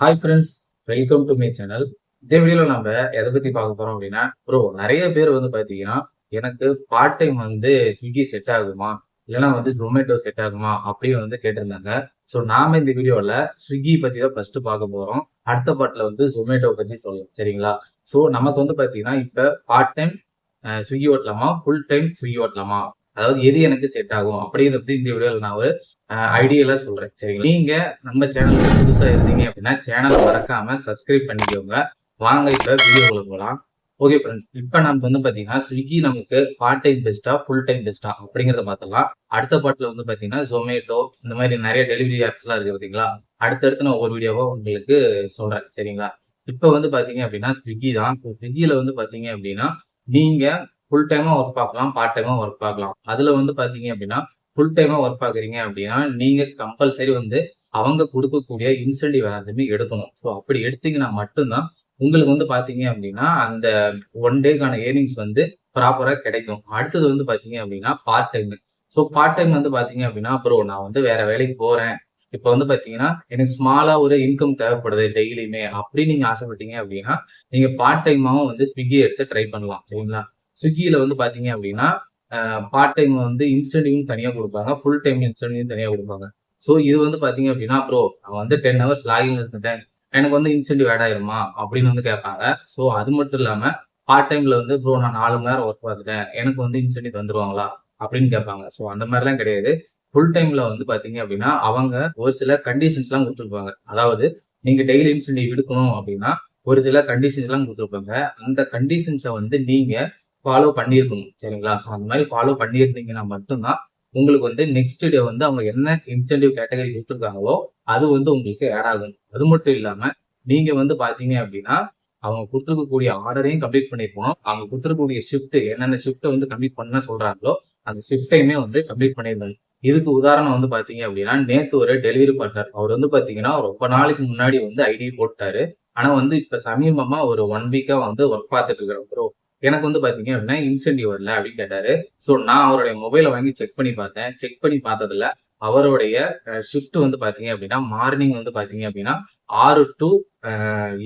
Hi friends welcome to my channel இந்த வீடியோவில் நம்ம எதை பற்றி பார்க்க போகிறோம் அப்படின்னா ப்ரோ நிறைய பேர் வந்து பார்த்தீங்கன்னா எனக்கு பார்ட் டைம் வந்து ஸ்விக்கி செட் ஆகுமா? இல்லைன்னா வந்து ஜொமேட்டோ செட் ஆகுமா? அப்படின்னு வந்து கேட்டிருந்தாங்க. ஸோ நாம இந்த வீடியோவில் ஸ்விக்கி பற்றி தான் ஃபர்ஸ்ட் பார்க்க போகிறோம் அடுத்த பாட்டில் வந்து ஜொமேட்டோ பற்றி சொல்லலாம் சரிங்களா? ஸோ நமக்கு வந்து பார்த்தீங்கன்னா இப்போ பார்ட் டைம் ஸ்விக்கி ஓட்டலாமா? ஃபுல் டைம் ஸ்விக்கி ஓட்டலாமா? அதாவது எது எனக்கு செட் ஆகும்? அப்படிங்கிறத பற்றி இந்த வீடியோவில் நான் ஒரு ஐடியலா சொல்றேன் சரிங்களா? நீங்க நம்ம சேனலுக்கு புதுசா இருந்தீங்க அப்படின்னா சேனலை மறக்காம சப்ஸ்கிரைப் பண்ணிக்கோங்க. வாங்க இப்ப வீடியோக்குள்ள போகலாம் ஓகே ஃப்ரெண்ட்ஸ் இப்போ நம்ம வந்து பாத்தீங்கன்னா ஸ்விக்கி நமக்கு பார்ட் டைம் பெஸ்ட்டா ஃபுல் டைம் பெஸ்ட்டா அப்படிங்கறத பார்த்தலாம் அடுத்த பாட்டில் வந்து பாத்தீங்கன்னா ஜொமேட்டோ இந்த மாதிரி நிறைய டெலிவரி ஆப்ஸ்லாம் இருக்கு பாத்தீங்களா? அடுத்தடுத்து நான் ஒவ்வொரு வீடியோவா உங்களுக்கு சொல்றேன் சரிங்களா? இப்போ வந்து பாத்தீங்க அப்படின்னா ஸ்விக்கி தான். இப்போ ஸ்விக்கியில வந்து பாத்தீங்க அப்படின்னா நீங்க ஃபுல் டைமா ஒர்க் பார்க்கலாம் பார்ட் டைமா ஒர்க் பார்க்கலாம். அதுல வந்து பாத்தீங்க அப்படின்னா ஃபுல் டைமாக ஒர்க் பார்க்குறீங்க அப்படின்னா நீங்கள் கம்பல்சரி வந்து அவங்க கொடுக்கக்கூடிய இன்சென்டிவ் எல்லாத்தையுமே எடுக்கணும். ஸோ அப்படி எடுத்தீங்கன்னா மட்டும்தான் உங்களுக்கு வந்து பார்த்தீங்க அப்படின்னா அந்த ஒன் டேக்கான ஏர்னிங்ஸ் வந்து ப்ராப்பராக கிடைக்கும். அடுத்தது வந்து பார்த்தீங்க அப்படின்னா part time so part time வந்து பார்த்தீங்க அப்படின்னா அப்புறம் நான் வந்து வேற வேலைக்கு போகிறேன் இப்போ வந்து பார்த்தீங்கன்னா எனக்கு ஸ்மாலாக ஒரு இன்கம் தேவைப்படுது டெய்லியுமே அப்படி நீங்கள் ஆசைப்பட்டீங்க அப்படின்னா நீங்கள் பார்ட் டைமாகவும் வந்து ஸ்விக்கி எடுத்து ட்ரை பண்ணலாம் சரிங்களா? ஸ்விக்கியில் வந்து பார்த்தீங்க அப்படின்னா பார்ட் டைம் வந்து இன்சென்டிவும் தனியாக கொடுப்பாங்க. ஃபுல் டைம் இன்சென்டிவும் தனியாக கொடுப்பாங்க. ஸோ இது வந்து பார்த்தீங்க அப்படின்னா ப்ரோ நான் வந்து டென் ஹவர்ஸ் லாகிங் இருந்துட்டேன். எனக்கு வந்து இன்சென்டிவ் ஆட் ஆயிருமா? அப்படின்னு வந்து கேட்பாங்க. ஸோ அது மட்டும் இல்லாமல் பார்ட் டைமில் வந்து ப்ரோ நான் நாலு மணி நேரம் ஒர்க் பார்த்துட்டேன். எனக்கு வந்து இன்சென்டிவ் வந்துருவாங்களா அப்படின்னு கேட்பாங்க. ஸோ அந்த மாதிரிலாம் கிடையாது. ஃபுல் டைமில் வந்து பார்த்தீங்க அப்படின்னா அவங்க ஒரு சில கண்டிஷன்ஸ்லாம் கொடுத்துருப்பாங்க. அதாவது நீங்கள் டெய்லி இன்சென்டிவ் எடுக்கணும் அப்படின்னா ஒரு சில கண்டிஷன்ஸ்லாம் கொடுத்துருப்பாங்க. அந்த கண்டிஷன்ஸை வந்து நீங்கள் ஃபாலோ பண்ணியிருக்கணும் சரிங்களா? ஸோ அந்த மாதிரி ஃபாலோ பண்ணியிருந்தீங்கன்னா மட்டும்தான் உங்களுக்கு வந்து நெக்ஸ்ட் டே வந்து அவங்க என்ன இன்சென்டிவ் கேட்டகரி கொடுத்துருக்காங்களோ அது வந்து உங்களுக்கு ஆட் ஆகும். அது மட்டும் இல்லாமல் நீங்கள் வந்து பார்த்தீங்க அப்படின்னா அவங்க கொடுத்துருக்கக்கூடிய ஆர்டரையும் கம்ப்ளீட் பண்ணியிருக்கணும். அவங்க கொடுத்துருக்கக்கூடிய ஷிஃப்ட் என்னென்ன ஷிஃப்ட்டை வந்து கம்ப்ளீட் பண்ண சொல்கிறாங்களோ அந்த ஷிஃப்ட்டையுமே வந்து கம்ப்ளீட் பண்ணியிருந்தாங்க. இதுக்கு உதாரணம் வந்து பார்த்தீங்க அப்படின்னா நேற்று ஒரு டெலிவரி பார்ட்னர் அவர் வந்து பார்த்தீங்கன்னா ரொம்ப நாளைக்கு முன்னாடி வந்து ஐடி போட்டாரு. ஆனால் வந்து இப்போ சமீபமாக ஒரு ஒன் வீக்காக வந்து ஒர்க் பார்த்துட்டு இருக்கிற ப்ரோ எனக்கு வந்து பாத்தீங்க அப்படின்னா இன்சென்டிவ் வரல அப்படின்னு கேட்டாரு. ஸோ நான் அவருடைய மொபைலை வாங்கி செக் பண்ணி பார்த்தேன். செக் பண்ணி பார்த்ததுல அவருடைய ஷிஃப்ட் வந்து பாத்தீங்க அப்படின்னா மார்னிங் வந்து பாத்தீங்க அப்படின்னா ஆறு டு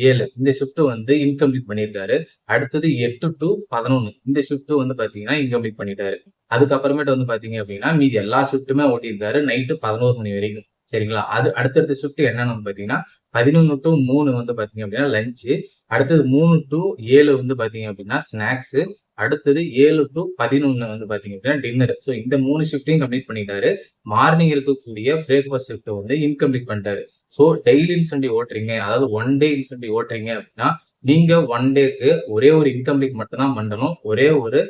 ஏழு. இந்த ஷிஃப்ட் வந்து இன்கம்ப்ளீட் பண்ணியிருக்காரு. அடுத்தது எட்டு டு பதினொன்னு. இந்த ஷிஃப்ட் வந்து பாத்தீங்கன்னா இன்கம்ப்ளீட் பண்ணிட்டாரு. அதுக்கப்புறமேட்டு வந்து பாத்தீங்க அப்படின்னா மீதி எல்லா ஷிஃப்ட்டுமே ஓட்டியிருக்காரு நைட்டு பதினோரு மணி வரைக்கும். சரிங்களா? அது அடுத்தடுத்த ஷிஃப்ட் என்னன்னு பாத்தீங்கன்னா பதினொன்று டு மூணு வந்து பாத்தீங்க அப்படின்னா லஞ்சு அடுத்தது மூணு டு ஏழு வந்து பார்த்தீங்க அப்படின்னா ஸ்நாக்ஸ் அடுத்தது ஏழு டு பதினொன்று வந்து பார்த்தீங்க அப்படின்னா டின்னர் ஸோ இந்த மூணு ஷிஃப்ட்டையும் கம்ப்ளீட் பண்ணிட்டாரு. மார்னிங் இருக்கக்கூடிய பிரேக்ஃபாஸ்ட் ஷிஃப்ட்டை வந்து இன்கம்ப்ளீட் பண்ணிட்டாரு. ஸோ டெய்லி இன்சென்டிவ் ஓட்டுறீங்க. அதாவது ஒன் டே இன்சென்டிவ் ஓட்டுறீங்க அப்படின்னா நீங்க ஒன் டேக்கு ஒரே ஒரு இன்கம்ப்ளீட் மட்டும்தான் பண்ணணும். ஒரே ஒரு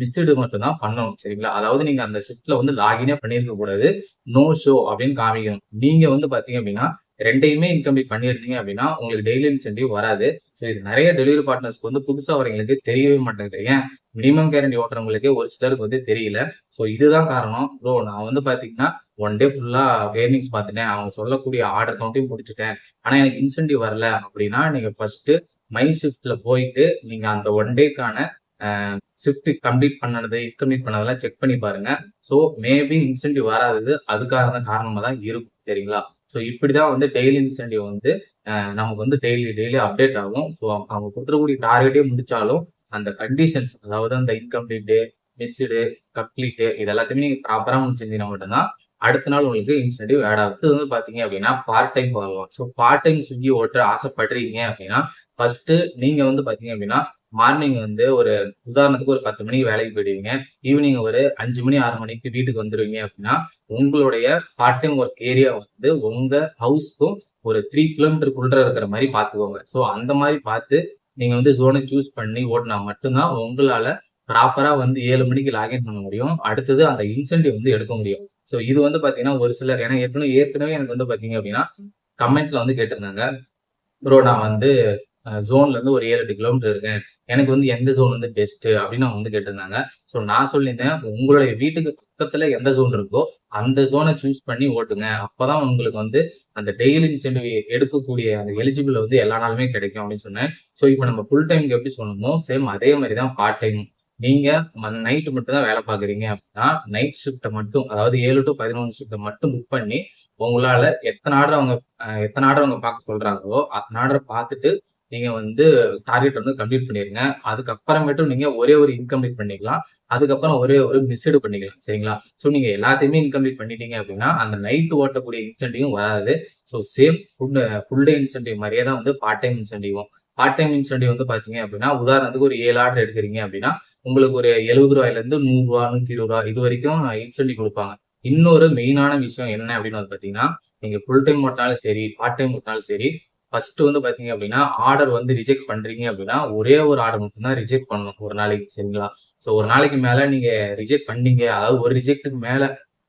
மிஸ்டு மட்டும்தான் பண்ணணும். சரிங்களா? அதாவது நீங்க அந்த ஷிஃப்ட்ல வந்து லாகினே பண்ணியிருக்க கூடாது. நோ ஷோ அப்படின்னு காமிக்கணும். நீங்க வந்து பாத்தீங்க அப்படின்னா ரெண்டையுமே இன்கம்ப்ளீட் பண்ணியிருந்தீங்க அப்படின்னா உங்களுக்கு டெய்லி இன்சென்டிவ் வராது. ஸோ இது நிறைய டெலிவரி பார்ட்னர்ஸ்க்கு வந்து புதுசாக வரவங்களுக்கு தெரியவே மாட்டேங்குது. ஏன்? மினிமம் கேரண்டி ஓட்டுறவங்களுக்கு ஒரு சிலருக்கு வந்து தெரியல. ஸோ இதுதான் காரணம். ப்ரோ நான் வந்து பார்த்தீங்கன்னா ஒன் டே ஃபுல்லாக ஏர்னிங்ஸ் பார்த்துட்டேன். அவங்க சொல்லக்கூடிய ஆர்டர் கவுண்ட்டையும் முடிச்சுட்டேன். ஆனால் எனக்கு இன்சென்டிவ் வரல அப்படின்னா நீங்கள் ஃபர்ஸ்ட்டு மை ஷிஃப்ட்டில் போயிட்டு நீங்கள் அந்த ஒன் டேக்கான ஷிஃப்ட் கம்ப்ளீட் பண்ணது இன்கம்ப்ளீட் பண்ணதெல்லாம் செக் பண்ணி பாருங்க. ஸோ மேபி இன்சென்டிவ் வராதது அதுக்காக காரணமாக தான் இருக்கும். சரிங்களா? ஸோ இப்படிதான் வந்து டெய்லி இன்சென்டிவ் வந்து நமக்கு வந்து டெய்லி டெய்லி அப்டேட் ஆகும். ஸோ அவங்க கொடுத்துருக்கூடிய டார்கெட்டே முடிச்சாலும் அந்த கண்டிஷன்ஸ் அதாவது அந்த இன்கம்ப்ளீட்டு மிஸ்டு கம்ப்ளீட்டு இது எல்லாத்தையுமே நீங்கள் ப்ராப்பராக முடிச்சிருந்தீங்கன்னா மட்டும்தான் அடுத்த நாள் உங்களுக்கு இன்சென்டிவ் ஆட் ஆகுது வந்து பார்த்தீங்க அப்படின்னா பார்ட் டைம் வரலாம் ஸோ பார்ட் டைம் ஸ்விக்கி ஓட்டுற ஆசைப்படுறீங்க அப்படின்னா ஃபர்ஸ்ட் நீங்க வந்து பார்த்தீங்க அப்படின்னா மார்னிங் வந்து ஒரு உதாரணத்துக்கு ஒரு பத்து மணிக்கு வேலைக்கு போயிடுவீங்க. ஈவினிங் ஒரு அஞ்சு மணி ஆறு மணிக்கு வீட்டுக்கு வந்துடுவீங்க அப்படின்னா உங்களுடைய பார்ட் டைம் ஒர்க் ஏரியா வந்து உங்க ஹவுஸ்க்கும் ஒரு த்ரீ கிலோமீட்டருக்குள்ள இருக்கிற மாதிரி பார்த்துக்கோங்க. ஸோ அந்த மாதிரி பார்த்து நீங்க வந்து ஜோனை சூஸ் பண்ணி ஓட்டினா மட்டும்தான் உங்களால ப்ராப்பரா வந்து ஏழு மணிக்கு லாகின் பண்ண முடியும். அடுத்தது அந்த இன்சென்டிவ் வந்து எடுக்க முடியும். ஸோ இது வந்து பாத்தீங்கன்னா ஒரு சிலர் ஏன்னா ஏற்கனவே ஏற்கனவே எனக்கு வந்து பாத்தீங்க அப்படின்னா கமெண்ட்ல வந்து கேட்டிருந்தாங்க. ப்ரோ நான் வந்து ஜோன்லேருந்து ஒரு ஏழு எட்டு கிலோமீட்டர் இருக்கேன் எனக்கு வந்து எந்த ஜோன் வந்து பெஸ்ட் அப்படின்னு அவங்க வந்து கேட்டிருந்தாங்க. ஸோ நான் சொல்லியிருந்தேன் உங்களுடைய வீட்டுக்கு பக்கத்துல எந்த ஜோன் இருக்கோ அந்த ஜோனை சூஸ் பண்ணி ஓட்டுங்க. அப்பதான் உங்களுக்கு வந்து அந்த டெய்லி இன்சென்டிவ் எடுக்கக்கூடிய அந்த எலிஜிபிள் வந்து எல்லா நாளுமே கிடைக்கும் அப்படின்னு சொன்னேன். ஸோ இப்போ நம்ம ஃபுல் டைமுக்கு எப்படி சொல்லணுமோ சேம் அதே மாதிரி தான் பார்ட் டைம் நீங்க நைட்டு மட்டும் தான் வேலை பார்க்குறீங்க அப்படின்னா நைட் ஷிஃப்ட்டை மட்டும் அதாவது ஏழு டு பதினொன்று ஷிஃப்ட்டை மட்டும் புக் பண்ணி உங்களால எத்தனை ஆர்டர் அவங்க எத்தனை ஆர்டர் அவங்க பார்க்க சொல்றாங்களோ அத்தனை ஆர்டர் பார்த்துட்டு நீங்கள் வந்து டார்கெட் வந்து கம்ப்ளீட் பண்ணிடுங்க அதுக்கப்புறமேட்டும் நீங்கள் ஒரே ஒரு இன்கம்ப்ளீட் பண்ணிக்கலாம். அதுக்கப்புறம் ஒரே ஒரு மிஸ்டு பண்ணிக்கலாம். சரிங்களா? ஸோ நீங்கள் எல்லாத்தையுமே இன்கம்ப்ளீட் பண்ணிட்டீங்க அப்படின்னா அந்த நைட் ஓட்டக்கூடிய இன்சென்டிவும் வராது. So same full full day incentive மாதிரியே தான் வந்து பார்ட் டைம் இன்சென்டிவும் பார்ட் டைம் இன்சென்டிவ் வந்து பார்த்தீங்க அப்படின்னா உதாரணத்துக்கு ஒரு ஏழு ஆர்டர் எடுக்கிறீங்க அப்படின்னா உங்களுக்கு ஒரு எழுபது ரூபாயிலேருந்து நூறுரூவா நூற்றி இருபது ரூபா இது வரைக்கும் இன்சென்டிவ் கொடுப்பாங்க. இன்னொரு மெயினான விஷயம் என்ன அப்படின்னு வந்து பார்த்தீங்கன்னா நீங்கள் ஃபுல் டைம் ஓட்டினாலும் சரி பார்ட் டைம் ஓட்டினாலும் சரி ஃபர்ஸ்ட் வந்து பாத்தீங்க அப்படின்னா ஆர்டர் வந்து ரிஜெக்ட் பண்றீங்க அப்படின்னா ஒரே ஒரு ஆர்டர் மட்டும்தான் ரிஜெக்ட் பண்ணணும். ஒரு நாளைக்கு சரிங்களா? ஸோ ஒரு நாளைக்கு மேல நீங்க ரிஜெக்ட் பண்ணீங்க. அதாவது ஒரு ரிஜெக்ட்டுக்கு மேல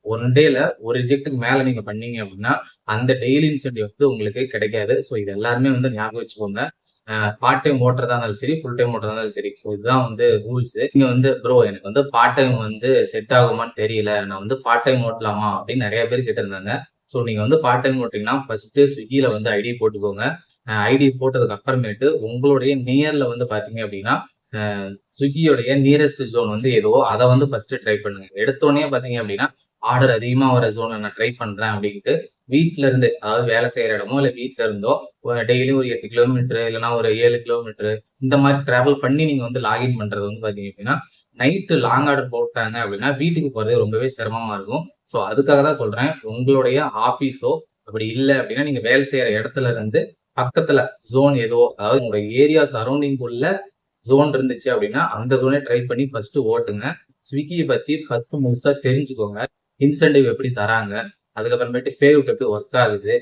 ஒன் டேல ஒரு ரிஜெக்ட்டுக்கு மேல நீங்க பண்ணீங்க அப்படின்னா அந்த டெய்லி இன்சென்டிவ் வந்து உங்களுக்கு கிடைக்காது. ஸோ இது எல்லாருமே வந்து ஞாபகம் வச்சுக்கோங்க. பார்ட் டைம் ஓட்டுறதா இருந்தாலும் சரி ஃபுல் டைம் ஓட்டுறதா இருந்தாலும் சரி. ஸோ இதுதான் வந்து ரூல்ஸ் நீங்க வந்து ப்ரோ எனக்கு வந்து பார்ட் டைம் வந்து செட் ஆகுமான்னு தெரியல. நான் வந்து பார்ட் டைம் ஓட்டலாமா அப்படின்னு நிறைய பேர் கேட்டிருந்தாங்க. ஸோ நீங்கள் வந்து பார்ட் டைம் ஓட்டிங்கன்னா ஃபஸ்ட்டு ஸ்விக்கியில் வந்து ஐடி போட்டுக்கோங்க. ஐடி போட்டதுக்கு அப்புறமேட்டு உங்களுடைய நியரில் வந்து பார்த்தீங்க அப்படின்னா ஸ்விக்கியோடைய நியரஸ்ட் ஜோன் வந்து ஏதோ அதை வந்து ஃபஸ்ட்டு ட்ரை பண்ணுங்க. எடுத்தோடனே பார்த்தீங்க அப்படின்னா ஆர்டர் அதிகமாக வர ஜோனை நான் ட்ரை பண்ணுறேன் அப்படின்ட்டு வீட்டில இருந்து அதாவது வேலை செய்யற இடமோ இல்லை வீட்டில இருந்தோ டெய்லி ஒரு எட்டு கிலோமீட்டர் இல்லைன்னா ஒரு ஏழு கிலோமீட்டர் இந்த மாதிரி டிராவல் பண்ணி நீங்க வந்து லாகின் பண்றது வந்து பாத்தீங்க அப்படின்னா நைட்டு லாங் ஆர்டர் போட்டாங்க அப்படின்னா வீட்டுக்கு போறது ரொம்பவே சிரமமா இருக்கும். ஸோ அதுக்காக தான் சொல்றேன். உங்களுடைய ஆஃபீஸோ அப்படி இல்லை அப்படின்னா நீங்க வேலை செய்யற இடத்துல இருந்து பக்கத்துல ஜோன் ஏதோ அதாவது உங்களுடைய ஏரியா சரௌண்டிங் உள்ள ஜோன் இருந்துச்சு அப்படின்னா அந்த ஜோனே ட்ரை பண்ணி ஃபர்ஸ்ட் ஓட்டுங்க. ஸ்விக்கியை பத்தி ஃபர்ஸ்ட் முழுசா தெரிஞ்சுக்கோங்க. இன்சென்டிவ் எப்படி தராங்க? அதுக்கப்புறமேட்டு பேவுட் எப்படி ஒர்க் ஆகுது?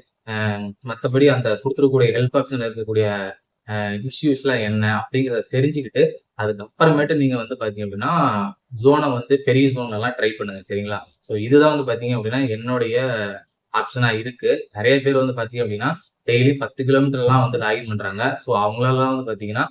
மற்றபடி அந்த கொடுத்துருக்கக்கூடிய ஹெல்ப் ஆப்ஷன் இருக்கக்கூடிய இஷ்யூஸ்லாம் என்ன அப்படிங்கிறத தெரிஞ்சுக்கிட்டு அதுக்கப்புறமேட்டு நீங்க வந்து பாத்தீங்க அப்படின்னா ஜோனை வந்து பெரிய ஜோன்ல எல்லாம் ட்ரை பண்ணுங்க சரிங்களா? ஸோ இதுதான் வந்து பாத்தீங்க அப்படின்னா என்னுடைய ஆப்ஷனா இருக்கு. நிறைய பேர் வந்து பாத்தீங்க அப்படின்னா டெய்லி பத்து கிலோமீட்டர் எல்லாம் வந்து லாகின் பண்றாங்க. ஸோ அவங்களெல்லாம் வந்து பாத்தீங்கன்னா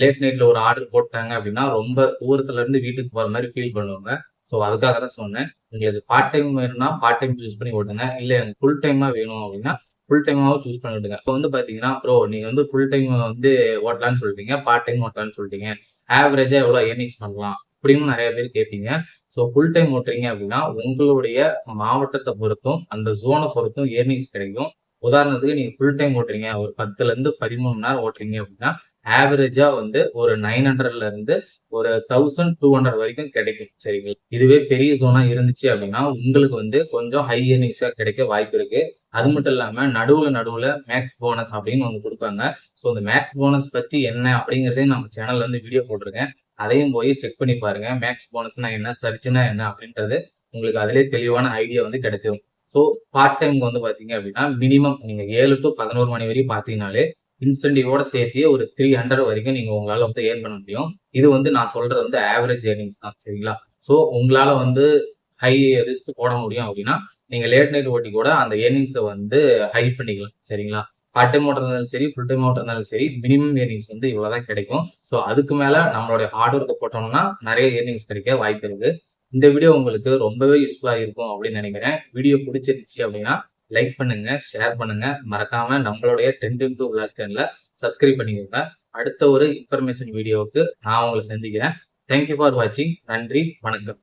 லேட் நைட்ல ஒரு ஆர்டர் போட்டாங்க அப்படின்னா ரொம்ப தூரத்துல இருந்து வீட்டுக்கு போற மாதிரி ஃபீல் பண்ணுவாங்க. ஸோ அதுக்காக தான் சொன்னேன். உங்களுக்கு பார்ட் டைம் வேணும்னா பார்ட் டைம் யூஸ் பண்ணி ஓட்டுங்க. இல்லை எனக்கு ஃபுல் டைமா வேணும் அப்படின்னா ஃபுல் டைமாவும் சூஸ் பண்ணிவிடுங்க இப்போ வந்து பார்த்தீங்கன்னா ப்ரோ நீங்கள் வந்து ஃபுல் டைம் வந்து ஓட்டலாம்னு சொல்லிட்டீங்க பார்ட் டைம் ஓட்டலான்னு சொல்லிட்டீங்க ஆவரேஜா எவ்வளவு ஏர்னிங்ஸ் பண்ணலாம் அப்படின்னு நிறைய பேர் கேட்பீங்க. ஸோ ஃபுல் டைம் ஓட்டுறீங்க அப்படின்னா உங்களுடைய மாவட்டத்தை பொறுத்தும் அந்த ஜோனை பொறுத்தும் ஏர்னிங்ஸ் கிடைக்கும். உதாரணத்துக்கு நீங்க ஃபுல் டைம் ஓட்டுறீங்க. ஒரு பத்துல இருந்து பதிமூணு மணி நேரம் ஓட்டுறீங்க அப்படின்னா ஆவரேஜா வந்து ஒரு நைன் ஹண்ட்ரட்ல இருந்து ஒரு தௌசண்ட் டூ ஹண்ட்ரட் வரைக்கும் கிடைக்கும். சரிங்களா? இதுவே பெரிய ஜோனா இருந்துச்சு அப்படின்னா உங்களுக்கு வந்து கொஞ்சம் ஹை ஏர்னிங்ஸா கிடைக்க வாய்ப்பு இருக்கு. அது மட்டும் இல்லாம நடுவுல நடுவுல மேக்ஸ் போனஸ் அப்படின்னு வந்து கொடுப்பாங்க. ஸோ இந்த மேக்ஸ் போனஸ் பத்தி என்ன அப்படிங்கறதையும் நம்ம சேனல்ல வந்து வீடியோ போட்டிருக்கேன். அதையும் போய் செக் பண்ணி பாருங்க. மேக்ஸ் போனஸ்னா என்ன சர்ச்சுனா என்ன அப்படின்றது உங்களுக்கு அதிலே தெளிவான ஐடியா வந்து கிடைச்சிடும் ஸோ பார்ட் டைமுக்கு வந்து பாத்தீங்க அப்படின்னா மினிமம் நீங்க ஏழு டு பதினோரு மணி வரையும் பாத்தீங்கன்னாலே இன்சென்டிவோட சேர்த்தியே ஒரு த்ரீ ஹண்ட்ரட் வரைக்கும் நீங்க உங்களால வந்து ஏர்ன் பண்ண முடியும். இது வந்து நான் சொல்றது வந்து ஆவரேஜ் ஏர்னிங்ஸ் தான் சரிங்களா? ஸோ உங்களால வந்து ஹை ரிஸ்க் போட முடியும் அப்படின்னா நீங்க லேட் நைட் ஓட்டி கூட அந்த ஏர்னிங்ஸை வந்து ஹை பண்ணிக்கலாம் சரிங்களா? பார்ட் டைம் ஓட்டர் இருந்தாலும் சரி ஃபுல் டைம் ஓட்டர் இருந்தாலும் சரி மினிமம் ஏர்னிங்ஸ் வந்து இவ்வளவுதான் கிடைக்கும். ஸோ அதுக்கு மேல நம்மளுடைய ஹார்ட் ஒர்க்கை போட்டோம்னா நிறைய ஏர்னிங்ஸ் கிடைக்க வாய்ப்பு இருக்கு. இந்த வீடியோ உங்களுக்கு ரொம்பவே யூஸ்ஃபுல்லாக இருக்கும் அப்படின்னு நினைக்கிறேன். வீடியோ பிடிச்சிருந்துச்சு அப்படின்னா லைக் பண்ணுங்க ஷேர் பண்ணுங்க. மறக்காம நம்மளுடைய டென் டூ பிளாக் சேனலை சப்ஸ்கிரைப் பண்ணிக்கோங்க. அடுத்த ஒரு இன்ஃபர்மேஷன் வீடியோவுக்கு நான் உங்களை சந்திக்கிறேன். தேங்க்யூ ஃபார் வாட்சிங் நன்றி வணக்கம்.